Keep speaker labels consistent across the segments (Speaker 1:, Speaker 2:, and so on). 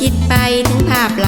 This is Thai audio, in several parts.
Speaker 1: คิดไปถึงภาพลั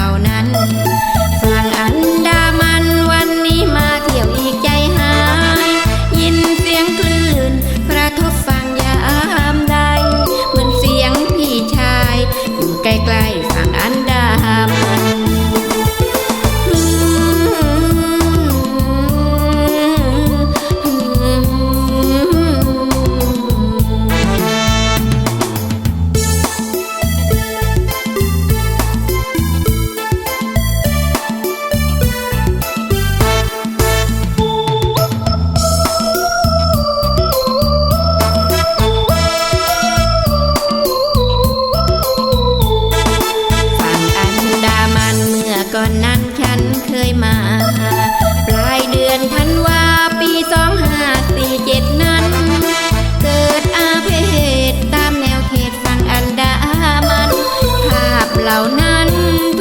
Speaker 1: ล่านั้น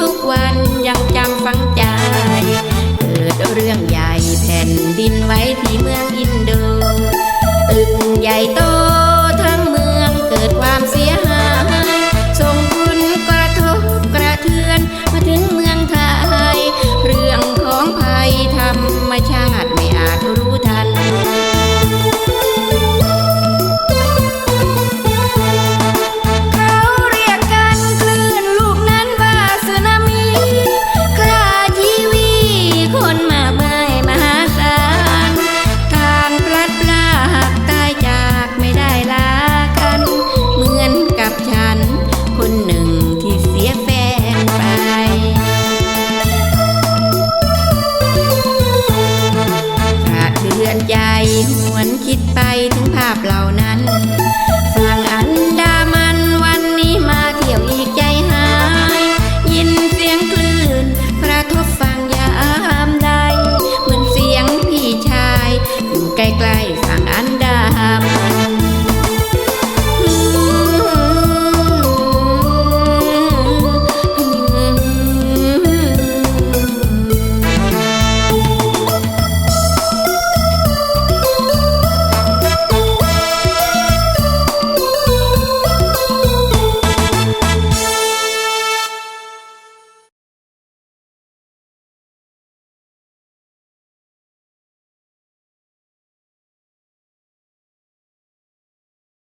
Speaker 1: ทุกวันยังจำฝังใจ เกิดเรื่องใหญ่แผ่นดินไว้ที่เมืองอินโด ตึกใหญ่โตทั้งเมืองเกิดความเสียหายส่งผลกระทบกระเทือนมาถึง